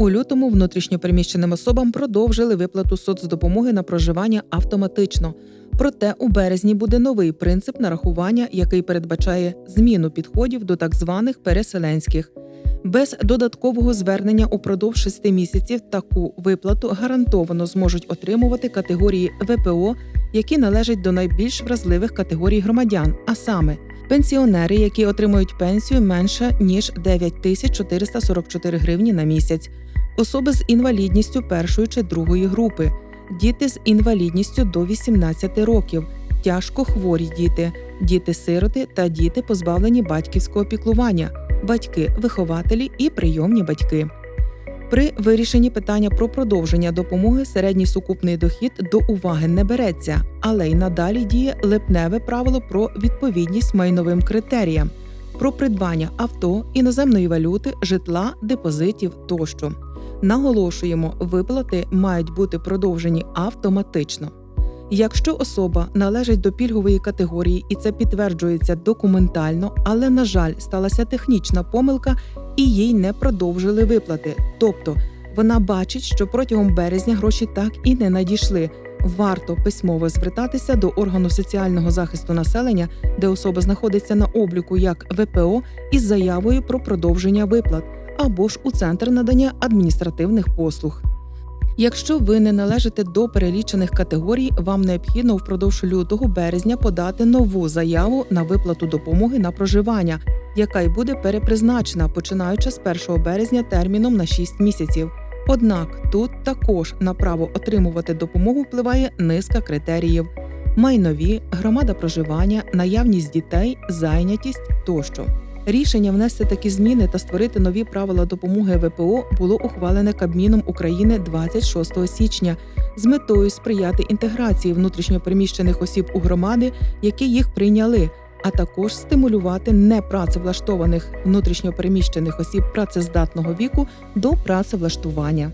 У лютому внутрішньопереміщеним особам продовжили виплату соцдопомоги на проживання автоматично. Проте у березні буде новий принцип нарахування, який передбачає зміну підходів до так званих переселенських. Без додаткового звернення упродовж шести місяців таку виплату гарантовано зможуть отримувати категорії ВПО, які належать до найбільш вразливих категорій громадян, а саме пенсіонери, які отримують пенсію менше ніж 9444 гривні на місяць, особи з інвалідністю першої чи другої групи, діти з інвалідністю до 18 років, тяжко хворі діти, діти-сироти та діти, позбавлені батьківського піклування, батьки, вихователі і прийомні батьки. При вирішенні питання про продовження допомоги середній сукупний дохід до уваги не береться, але й надалі діє липневе правило про відповідність майновим критеріям, про придбання авто, іноземної валюти, житла, депозитів тощо. Наголошуємо, виплати мають бути продовжені автоматично. Якщо особа належить до пільгової категорії і це підтверджується документально, але, на жаль, сталася технічна помилка і їй не продовжили виплати. Тобто вона бачить, що протягом березня гроші так і не надійшли. Варто письмово звертатися до органу соціального захисту населення, де особа знаходиться на обліку як ВПО, із заявою про продовження виплат, або ж у центр надання адміністративних послуг. Якщо ви не належите до перелічених категорій, вам необхідно впродовж лютого березня подати нову заяву на виплату допомоги на проживання, яка й буде перепризначена починаючи з 1 березня терміном на 6 місяців. Однак тут також на право отримувати допомогу впливає низка критеріїв: майнові, громада проживання, наявність дітей, зайнятість тощо. Рішення внести такі зміни та створити нові правила допомоги ВПО було ухвалене Кабміном України 26 січня з метою сприяти інтеграції внутрішньопереміщених осіб у громади, які їх прийняли, а також стимулювати непрацевлаштованих внутрішньопереміщених осіб працездатного віку до працевлаштування.